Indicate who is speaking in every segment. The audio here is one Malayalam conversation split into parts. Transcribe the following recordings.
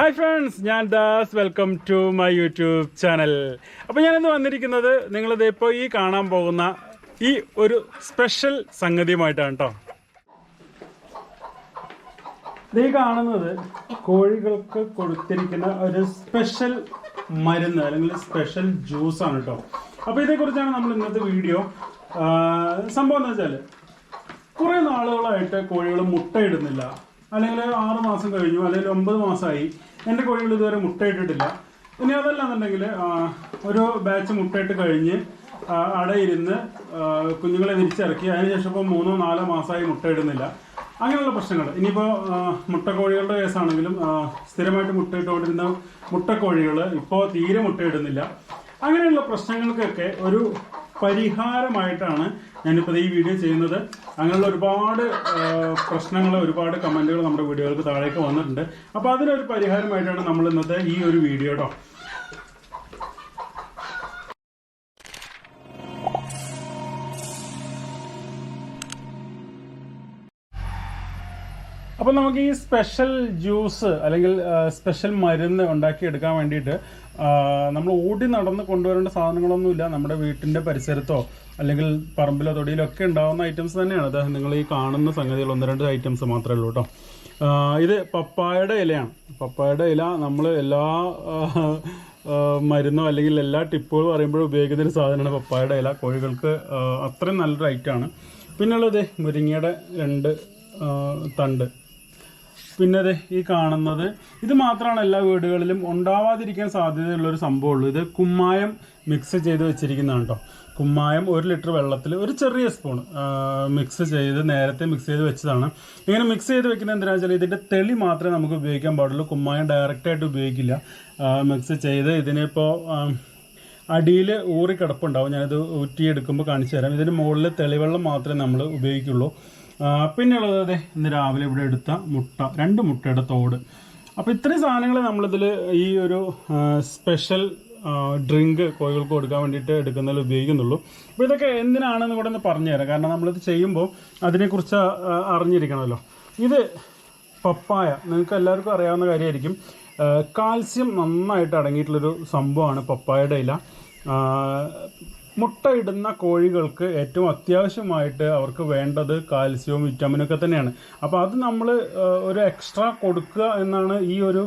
Speaker 1: ഹായ് ഫ്രണ്ട്സ് ഞാൻ Das. Welcome to my YouTube channel അപ്പോൾ ഞാനിന്ന് വന്നിരിക്കുന്നത് നിങ്ങളിത് ഇപ്പോൾ ഈ കാണാൻ പോകുന്ന ഈ ഒരു സ്പെഷ്യൽ സംഗതിയുമായിട്ടാണ് കേട്ടോ ഇത് കാണുന്നത് കോഴികൾക്ക് കൊടുത്തിരിക്കുന്ന ഒരു സ്പെഷ്യൽ മരുന്ന് അല്ലെങ്കിൽ സ്പെഷ്യൽ ജ്യൂസ് ആണ് കേട്ടോ അപ്പോൾ ഇതേക്കുറിച്ചാണ് നമ്മൾ ഇന്നത്തെ വീഡിയോ സംഭവം എന്ന് വെച്ചാൽ കുറേ നാളുകളായിട്ട് കോഴികൾ മുട്ടയിടുന്നില്ല. അല്ലെങ്കിൽ ആറ് മാസം കഴിഞ്ഞു അല്ലെങ്കിൽ ഒമ്പത് മാസമായി. എന്റെ കോഴികൾ ഇതുവരെ മുട്ടയിട്ടിട്ടില്ല. ഇനി അതല്ലാന്നുണ്ടെങ്കിൽ ഒരു ബാച്ച് മുട്ടയിട്ട് കഴിഞ്ഞ് അടയിരുന്ന് കുഞ്ഞുങ്ങളെ തിരിച്ചിറക്കി അതിനുശേഷം ഇപ്പോൾ മൂന്നോ നാലോ മാസമായി മുട്ടയിടുന്നില്ല. അങ്ങനെയുള്ള പ്രശ്നങ്ങൾ. ഇനിയിപ്പോൾ മുട്ടക്കോഴികളുടെ കേസാണെങ്കിലും സ്ഥിരമായിട്ട് മുട്ടയിട്ടുകൊണ്ടിരുന്ന മുട്ടക്കോഴികൾ ഇപ്പോൾ തീരെ മുട്ടയിടുന്നില്ല. അങ്ങനെയുള്ള പ്രശ്നങ്ങൾക്കൊക്കെ ഒരു പരിഹാരമായിട്ടാണ് ഞാനിപ്പോൾ ഈ വീഡിയോ ചെയ്യുന്നത്. അങ്ങനെയുള്ള ഒരുപാട് പ്രശ്നങ്ങൾ ഒരുപാട് കമന്റുകൾ നമ്മുടെ വീഡിയോകൾക്ക് താഴേക്ക് വന്നിട്ടുണ്ട്. അപ്പോൾ അതിനൊരു പരിഹാരമായിട്ടാണ് നമ്മൾ ഇന്നത്തെ ഈ ഒരു വീഡിയോ കേട്ടോ അപ്പോൾ നമുക്ക് ഈ സ്പെഷ്യൽ ജ്യൂസ് അല്ലെങ്കിൽ സ്പെഷ്യൽ മരുന്ന് ഉണ്ടാക്കിയെടുക്കാൻ വേണ്ടിയിട്ട് നമ്മൾ ഓടി നടന്ന് കൊണ്ടുവരേണ്ട സാധനങ്ങളൊന്നുമില്ല. നമ്മുടെ വീട്ടിന്റെ പരിസരത്തോ അല്ലെങ്കിൽ പറമ്പിലോ തൊടിയിലോ ഒക്കെ ഉണ്ടാകുന്ന ഐറ്റംസ് തന്നെയാണ്. അത് നിങ്ങൾ ഈ കാണുന്ന സംഗതികൾ ഒന്ന് രണ്ട് ഐറ്റംസ് മാത്രമേ ഉള്ളൂ കേട്ടോ. ഇത് പപ്പായയുടെ ഇലയാണ്. പപ്പായയുടെ ഇല നമ്മൾ എല്ലാ മരുന്നോ അല്ലെങ്കിൽ എല്ലാ ടിപ്പുകളും പറയുമ്പോഴും ഉപയോഗിക്കുന്ന ഒരു സാധനമാണ് പപ്പായയുടെ ഇല. കോഴികൾക്ക് അത്രയും നല്ലൊരു ഐറ്റമാണ് പിന്നുള്ളത് മുരിങ്ങയുടെ രണ്ട് തണ്ട്. പിന്നെ ഈ കാണുന്നത്. ഇത് മാത്രമാണ് എല്ലാ വീടുകളിലും ഉണ്ടാവാതിരിക്കാൻ സാധ്യതയുള്ള ഒരു സംഭവമുള്ളൂ. ഇത് കുമ്മായം മിക്സ് ചെയ്ത് വെച്ചിരിക്കുന്നതാണ് കേട്ടോ കുമ്മായം ഒരു ലിറ്റർ വെള്ളത്തിൽ ഒരു ചെറിയ സ്പൂൺ മിക്സ് ചെയ്ത് നേരത്തെ മിക്സ് ചെയ്ത് വെച്ചതാണ്. ഇങ്ങനെ മിക്സ് ചെയ്ത് വെക്കുന്നത് എന്തിനാണെന്ന് വെച്ചാൽ ഇതിന്റെ തെളി മാത്രമേ നമുക്ക് ഉപയോഗിക്കാൻ പാടുള്ളൂ. കുമ്മായം ഡയറക്റ്റായിട്ട് ഉപയോഗിക്കില്ല. മിക്സ് ചെയ്ത് ഇതിനിപ്പോൾ അടിയിൽ ഊറി കിടപ്പുണ്ടാവും ഞാനിത് ഊറ്റിയെടുക്കുമ്പോൾ കാണിച്ചു തരാം. ഇതിന് മുകളിൽ തെളിവെള്ളം മാത്രമേ നമ്മൾ ഉപയോഗിക്കുള്ളൂ. പിന്നെയുള്ളത് അതെ ഇന്ന് രാവിലെ ഇവിടെ എടുത്ത മുട്ട രണ്ട് മുട്ടയുടെ തോട്. അപ്പോൾ ഇത്രയും സാധനങ്ങൾ നമ്മളിതിൽ ഈ ഒരു സ്പെഷ്യൽ ഡ്രിങ്ക് കോഴികൾക്ക് കൊടുക്കാൻ വേണ്ടിയിട്ട് എടുക്കുന്നതിൽ ഉപയോഗിക്കുന്നുള്ളൂ. അപ്പോൾ ഇതൊക്കെ എന്തിനാണെന്ന് കൂടെ ഒന്ന് പറഞ്ഞുതരാം കാരണം നമ്മളിത് ചെയ്യുമ്പോൾ അതിനെക്കുറിച്ച് അറിഞ്ഞിരിക്കണമല്ലോ. ഇത് പപ്പായ. നിങ്ങൾക്ക് എല്ലാവർക്കും അറിയാവുന്ന കാര്യമായിരിക്കും. കാൽസ്യം നന്നായിട്ട് അടങ്ങിയിട്ടുള്ളൊരു സംഭവമാണ് പപ്പായയുടെ ഇല. മുട്ടയിടുന്ന കോഴികൾക്ക് ഏറ്റവും അത്യാവശ്യമായിട്ട് അവർക്ക് വേണ്ടത് കാൽസ്യവും വിറ്റാമിനും ഒക്കെ തന്നെയാണ്. അപ്പോൾ അത് നമ്മൾ ഒരു എക്സ്ട്രാ കൊടുക്കുക എന്നാണ് ഈ ഒരു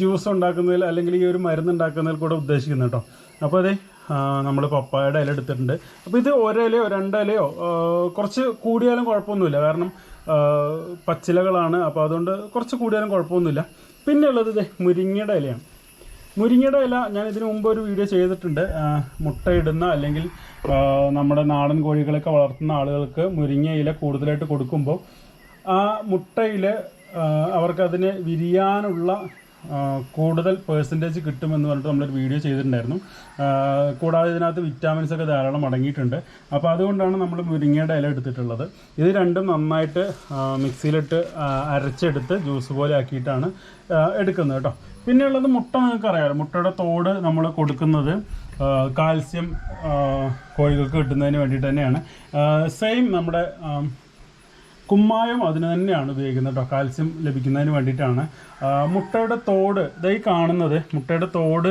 Speaker 1: ജ്യൂസ് ഉണ്ടാക്കുന്നതിൽ അല്ലെങ്കിൽ ഈ ഒരു മരുന്ന് ഉണ്ടാക്കുന്നതിൽ കൂടെ ഉദ്ദേശിക്കുന്നത് കേട്ടോ. അപ്പോൾ അതെ നമ്മൾ പപ്പായുടെ ഇല എടുത്തിട്ടുണ്ട്. അപ്പോൾ ഇത് ഒരിലയോ രണ്ടിലയോ കുറച്ച് കൂടിയാലും കുഴപ്പമൊന്നുമില്ല. കാരണം പച്ചിലകളാണ്. അപ്പോൾ അതുകൊണ്ട് കുറച്ച് കൂടിയാലും കുഴപ്പമൊന്നുമില്ല. പിന്നെ ഉള്ളത് ഇതേ മുരിങ്ങയുടെ ഇലയാണ്. മുരിങ്ങയുടെ ഇല ഞാൻ ഇതിനു മുമ്പ് ഒരു വീഡിയോ ചെയ്തിട്ടുണ്ട്. മുട്ടയിടുന്ന അല്ലെങ്കിൽ നമ്മുടെ നാടൻ കോഴികളൊക്കെ വളർത്തുന്ന ആളുകൾക്ക് മുരിങ്ങ ഇല കൂടുതലായിട്ട് കൊടുക്കുമ്പോൾ ആ മുട്ടയിൽ അവർക്കതിന് വിരിയാനുള്ള കൂടുതൽ പേഴ്സന്റേജ് കിട്ടുമെന്ന് പറഞ്ഞിട്ട് നമ്മളൊരു വീഡിയോ ചെയ്തിട്ടുണ്ടായിരുന്നു. കൂടാതെ ഇതിനകത്ത് വിറ്റാമിൻസ് ഒക്കെ ധാരാളം അടങ്ങിയിട്ടുണ്ട്. അപ്പോൾ അതുകൊണ്ടാണ് നമ്മൾ മുരിങ്ങയുടെ ഇല എടുത്തിട്ടുള്ളത്. ഇത് രണ്ടും നന്നായിട്ട് മിക്സിയിലിട്ട് അരച്ചെടുത്ത് ജ്യൂസ് പോലെ ആക്കിയിട്ടാണ് എടുക്കുന്നത് കേട്ടോ. പിന്നെയുള്ളത് മുട്ട നിങ്ങൾക്ക് അറിയാമല്ലോ മുട്ടയുടെ തോട് നമ്മൾ കൊടുക്കുന്നത് കാൽസ്യം കോഴികൾക്ക് കിട്ടുന്നതിന് വേണ്ടിയിട്ട് തന്നെയാണ്. സെയിം നമ്മുടെ കുമ്മായം അതിന് തന്നെയാണ് ഉപയോഗിക്കുന്നത് കേട്ടോ. കാൽസ്യം ലഭിക്കുന്നതിന് വേണ്ടിയിട്ടാണ്. മുട്ടയുടെ തോട് ഇതായി കാണുന്നത് മുട്ടയുടെ തോട്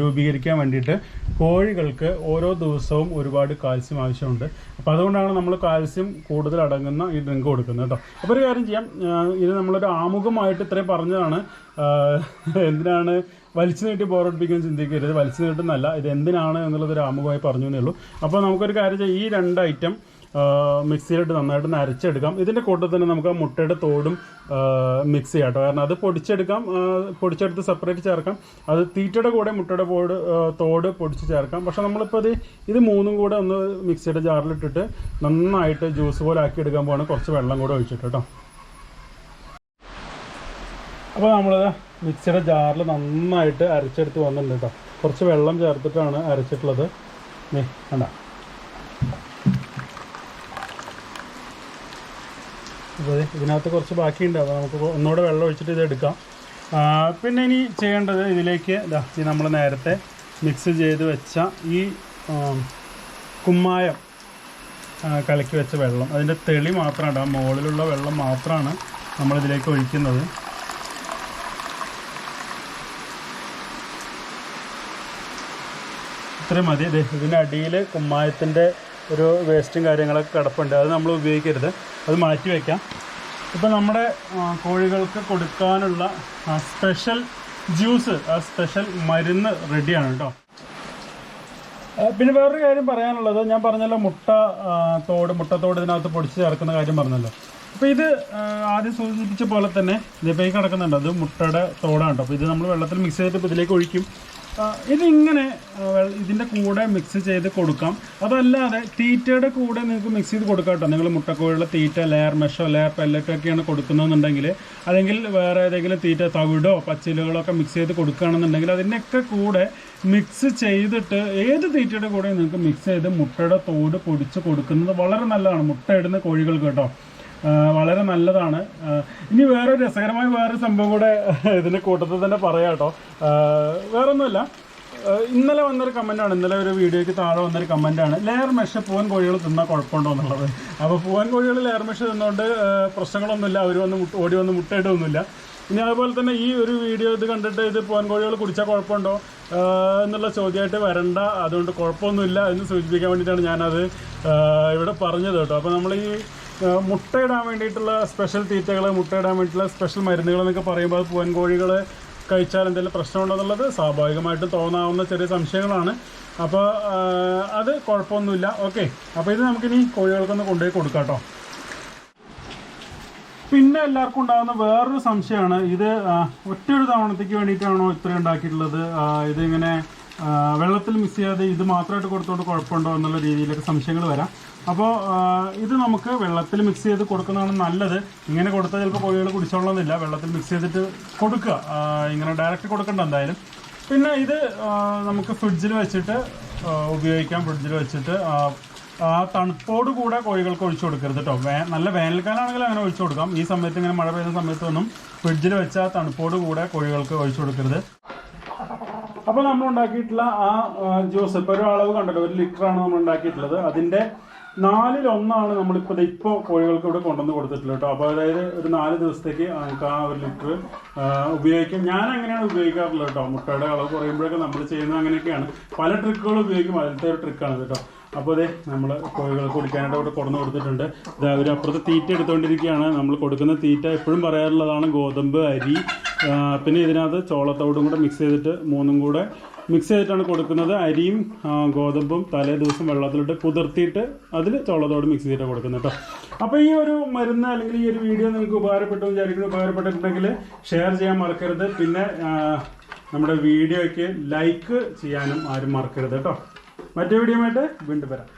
Speaker 1: രൂപീകരിക്കാൻ വേണ്ടിയിട്ട് കോഴികൾക്ക് ഓരോ ദിവസവും ഒരുപാട് കാൽസ്യം ആവശ്യമുണ്ട്. അപ്പോൾ അതുകൊണ്ടാണ് നമ്മൾ കാൽസ്യം കൂടുതൽ അടങ്ങുന്ന ഈ ഡ്രിങ്ക് കൊടുക്കുന്നത് കേട്ടോ അപ്പോൾ ഒരു കാര്യം ചെയ്യാം. ഇത് നമ്മളൊരു ആമുഖമായിട്ട് ഇത്രയും പറഞ്ഞതാണ്. എന്തിനാണ് വലിച്ചു നീട്ടി ബോറടിപ്പിക്കാൻ ചിന്തിക്കരുത്. വലിച്ചു നീട്ടുന്നല്ല ഇത് എന്തിനാണ് എന്നുള്ളത് ഒരു ആമുഖമായി പറഞ്ഞു എന്നേ ഉള്ളൂ. അപ്പോൾ നമുക്കൊരു കാര്യം ചെയ്യാം. ഈ രണ്ട് ഐറ്റം മിക്സിയിലിട്ട് നന്നായിട്ട് അരച്ചെടുക്കാം ഇതിന്റെ കൂട്ടത്തിൽ തന്നെ നമുക്ക് ആ മുട്ടയുടെ തോടും മിക്സ് ചെയ്യാം കേട്ടോ. കാരണം അത് പൊടിച്ചെടുക്കാം പൊടിച്ചെടുത്ത് സെപ്പറേറ്റ് ചേർക്കാം. അത് തീറ്റയുടെ കൂടെ മുട്ടയുടെ പോട് തോട് പൊടിച്ച് ചേർക്കാം. പക്ഷെ നമ്മളിപ്പോൾ ഇത് ഇത് മൂന്നും കൂടെ ഒന്ന് മിക്സിയുടെ ജാറിലിട്ടിട്ട് നന്നായിട്ട് ജ്യൂസ് പോലെ ആക്കി എടുക്കാൻ പോവാണ്. കുറച്ച് വെള്ളം കൂടെ ഒഴിച്ചിട്ട് കേട്ടോ. അപ്പോൾ നമ്മൾ മിക്സിയുടെ ജാറിൽ നന്നായിട്ട് അരച്ചെടുത്ത് വന്നിട്ടുണ്ട് കേട്ടോ. കുറച്ച് വെള്ളം ചേർത്തിട്ടാണ് അരച്ചിട്ടുള്ളത്. നീ കണ്ട. അപ്പോൾ ഇതിനകത്ത് കുറച്ച് ബാക്കിയുണ്ടാവും നമുക്ക് ഒന്നുകൂടെ വെള്ളം ഒഴിച്ചിട്ട് ഇത് എടുക്കാം. പിന്നെ ഇനി ചെയ്യേണ്ടത് ഇതിലേക്ക് ഇതാ ഈ നമ്മൾ നേരത്തെ മിക്സ് ചെയ്ത് വെച്ച ഈ കുമ്മായം കലക്കി വെച്ച വെള്ളം. അതിന്റെ തെളി മാത്രമാണ് ആ മുകളിലുള്ള വെള്ളം മാത്രമാണ് നമ്മളിതിലേക്ക് ഒഴിക്കുന്നത്. ഇത്രയും മതി. ഇതിന്റെ അടിയിൽ കുമ്മായത്തിന്റെ ഒരു വേസ്റ്റും കാര്യങ്ങളൊക്കെ കിടപ്പുണ്ട്. അത് നമ്മൾ ഉപയോഗിക്കരുത്. അത് മാറ്റി വയ്ക്കാം ഇപ്പം നമ്മുടെ കോഴികൾക്ക് കൊടുക്കാനുള്ള സ്പെഷ്യൽ ജ്യൂസ് ആ സ്പെഷ്യൽ മരുന്ന് റെഡിയാണ് കേട്ടോ പിന്നെ വേറൊരു കാര്യം പറയാനുള്ളത്. ഞാൻ പറഞ്ഞല്ലോ മുട്ട തോട് മുട്ടത്തോട് ഇതിനകത്ത് പൊടിച്ച് ചേർക്കുന്ന കാര്യം പറഞ്ഞല്ലോ. അപ്പോൾ ഇത് ആദ്യം സൂചിപ്പിച്ച പോലെ തന്നെ ഇതിപ്പോൾ ഈ കിടക്കുന്നുണ്ട്. അത് മുട്ടയുടെ തോടാണ് അപ്പോൾ ഇത് നമ്മൾ വെള്ളത്തിൽ മിക്സ് ചെയ്തിട്ട് ഇതിലേക്ക് ഒഴിക്കും. ഇതിങ്ങനെ ആ, കൂടെ മിക്സ് ചെയ്ത് കൊടുക്കാം. അതല്ലാതെ തീറ്റയുടെ കൂടെ നിങ്ങൾക്ക് മിക്സ് ചെയ്ത് കൊടുക്കാം കേട്ടോ. നിങ്ങൾ മുട്ടക്കോഴിയുടെ തീറ്റ ലെയർ മെഷോ ലെയർ പെല്ലറ്റൊക്കെയാണ് കൊടുക്കുന്നതെന്നുണ്ടെങ്കിൽ അല്ലെങ്കിൽ വേറെ ഏതെങ്കിലും തീറ്റ തവിടോ പച്ചിലുകളോ ഒക്കെ മിക്സ് ചെയ്ത് കൊടുക്കുകയാണെന്നുണ്ടെങ്കിൽ അതിന്റെയൊക്കെ കൂടെ മിക്സ് ചെയ്തിട്ട് ഏത് തീറ്റയുടെ കൂടെ നിങ്ങൾക്ക് മിക്സ് ചെയ്ത് മുട്ടയുടെ തോട് പൊടിച്ച് കൊടുക്കുന്നത് വളരെ നല്ലതാണ്. മുട്ട ഇടുന്ന കോഴികൾക്ക് കേട്ടോ. വളരെ നല്ലതാണ്. ഇനി വേറെ രസകരമായ വേറൊരു സംഭവം കൂടെ ഇതിന്റെ കൂട്ടത്തിൽ തന്നെ പറയാം കേട്ടോ. വേറൊന്നുമില്ല. ഇന്നലെ വന്നൊരു കമന്റാണ് ഇന്നലെ ഒരു വീഡിയോയ്ക്ക് താഴെ വന്നൊരു കമന്റാണ് ലെയർ മെഷ പൂവൻ കോഴികൾ തിന്നാൽ കുഴപ്പമുണ്ടോ എന്നുള്ളത്. അപ്പോൾ പൂവൻ കോഴികൾ ലെയർ മെഷ തിന്നുകൊണ്ട് പ്രശ്നങ്ങളൊന്നുമില്ല. അവർ വന്ന് മുട്ട ഓടി വന്ന് മുട്ടയിട്ടൊന്നുമില്ല ഇനി അതുപോലെ തന്നെ ഈ ഒരു വീഡിയോ ഇത് കണ്ടിട്ട് ഇത് പൂവൻ കോഴികൾ കുടിച്ചാൽ കുഴപ്പമുണ്ടോ എന്നുള്ള ചോദ്യമായിട്ട് വരണ്ട. അതുകൊണ്ട് കുഴപ്പമൊന്നുമില്ല എന്ന് സൂചിപ്പിക്കാൻ വേണ്ടിയിട്ടാണ് ഞാനത് ഇവിടെ പറഞ്ഞത് കേട്ടോ. അപ്പോൾ നമ്മൾ ഈ മുട്ടയിടാൻ വേണ്ടിയിട്ടുള്ള സ്പെഷ്യൽ തീറ്റകൾ മുട്ടയിടാൻ വേണ്ടിയിട്ടുള്ള സ്പെഷ്യൽ മരുന്നുകൾ എന്നൊക്കെ പറയുമ്പോൾ അത് പൂവൻ കോഴികൾ കഴിച്ചാൽ എന്തെങ്കിലും പ്രശ്നമുണ്ടോ എന്നുള്ളത് സ്വാഭാവികമായിട്ടും തോന്നാവുന്ന ചെറിയ സംശയങ്ങളാണ്. അപ്പോൾ അത് കുഴപ്പമൊന്നുമില്ല. ഓക്കെ. അപ്പോൾ ഇത് നമുക്കിനി കോഴികൾക്കൊന്ന് കൊണ്ടുപോയി കൊടുക്കാം കേട്ടോ പിന്നെ എല്ലാവർക്കും ഉണ്ടാകുന്ന വേറൊരു സംശയമാണ്. ഇത് ഒറ്റ ഒരു തവണത്തേക്ക് വേണ്ടിയിട്ടാണോ ഇത്രയും ഉണ്ടാക്കിയിട്ടുള്ളത്? ഇതിങ്ങനെ വെള്ളത്തിൽ മിക്സ് ചെയ്യാതെ ഇത് മാത്രമായിട്ട് കൊടുത്തോണ്ട് കുഴപ്പമുണ്ടോ എന്നുള്ള രീതിയിലൊക്കെ സംശയങ്ങൾ വരാം. അപ്പോൾ ഇത് നമുക്ക് വെള്ളത്തിൽ മിക്സ് ചെയ്ത് കൊടുക്കുന്നതാണ് നല്ലത്. ഇങ്ങനെ കൊടുത്താൽ ചിലപ്പോൾ കോഴികൾ കുടിച്ചോളണമെന്നില്ല വെള്ളത്തിൽ മിക്സ് ചെയ്തിട്ട് കൊടുക്കുക ഇങ്ങനെ ഡയറക്റ്റ് കൊടുക്കണ്ട എന്തായാലും. പിന്നെ ഇത് നമുക്ക് ഫ്രിഡ്ജിൽ വെച്ചിട്ട് ഉപയോഗിക്കാം. ഫ്രിഡ്ജിൽ വെച്ചിട്ട് ആ, ആ തണുപ്പോട് കൂടെ കോഴികൾക്ക് ഒഴിച്ചു കൊടുക്കരുത് കേട്ടോ വേ നല്ല വേനൽക്കാലാണെങ്കിൽ അങ്ങനെ ഒഴിച്ചു കൊടുക്കാം. ഈ സമയത്ത് ഇങ്ങനെ മഴ പെയ്യുന്ന സമയത്തൊന്നും ഫ്രിഡ്ജിൽ വെച്ച തണുപ്പോട് കൂടെ കോഴികൾക്ക് ഒഴിച്ചു കൊടുക്കരുത്. അപ്പോൾ നമ്മൾ ഉണ്ടാക്കിയിട്ടുള്ള ആ ജ്യൂസ് ഇപ്പൊ ഒരു അളവ് കണ്ടല്ലോ ഒരു ലിറ്റർ ആണ് നമ്മൾ ഉണ്ടാക്കിയിട്ടുള്ളത് അതിന്റെ നാലിൽ ഒന്നാണ് നമ്മളിപ്പോൾ ഇപ്പോൾ കോഴികൾക്ക് ഇവിടെ കൊണ്ടുവന്ന് കൊടുത്തിട്ടുള്ളത് കേട്ടോ. അപ്പോൾ അതായത് ഒരു നാല് ദിവസത്തേക്ക് നമുക്ക് ആ ഒരു ലിറ്റർ ഉപയോഗിക്കാം. ഞാൻ അങ്ങനെയാണ് ഉപയോഗിക്കാറുള്ളത് കേട്ടോ. മുട്ടയുടെ അളവ് കുറയുമ്പോഴൊക്കെ നമ്മൾ ചെയ്യുന്നത് അങ്ങനെയൊക്കെയാണ്. പല ട്രിക്കുകൾ ഉപയോഗിക്കും. അതിലത്തെ ഒരു ട്രിക്കാണ് കേട്ടോ. അപ്പോൾ അതെ നമ്മൾ കോഴികൾക്ക് കുടിക്കാനായിട്ട് അവിടെ കൊടുന്ന് കൊടുത്തിട്ടുണ്ട്. ഇത് അവർ അപ്പുറത്ത് തീറ്റ എടുത്തുകൊണ്ടിരിക്കുകയാണ് നമ്മൾ കൊടുക്കുന്ന തീറ്റ എപ്പോഴും പറയാറുള്ളതാണ് ഗോതമ്പ് അരി പിന്നെ ഇതിനകത്ത് ചോളത്തോടും കൂടെ മിക്സ് ചെയ്തിട്ട് മൂന്നും കൂടെ മിക്സ് ചെയ്തിട്ടാണ് കൊടുക്കുന്നത്. അരിയും ഗോതമ്പും തലേ ദിവസം വെള്ളത്തിലിട്ട് കുതിർത്തിയിട്ട് അതിൽ ചോളത്തോട് മിക്സ് ചെയ്തിട്ട് കൊടുക്കുന്നത് കേട്ടോ അപ്പോൾ ഈ ഒരു മരുന്ന് അല്ലെങ്കിൽ ഈ ഒരു വീഡിയോ നിങ്ങൾക്ക് ഉപകാരപ്പെട്ടു വിചാരിക്കുന്നു. ഉപകാരപ്പെട്ടിട്ടുണ്ടെങ്കിൽ ഷെയർ ചെയ്യാൻ മറക്കരുത്. പിന്നെ നമ്മുടെ വീഡിയോയ്ക്ക് ലൈക്ക് ചെയ്യാനും ആരും മറക്കരുത് കേട്ടോ മറ്റേ വീഡിയോ ആയിട്ട് വീണ്ടും വരാം.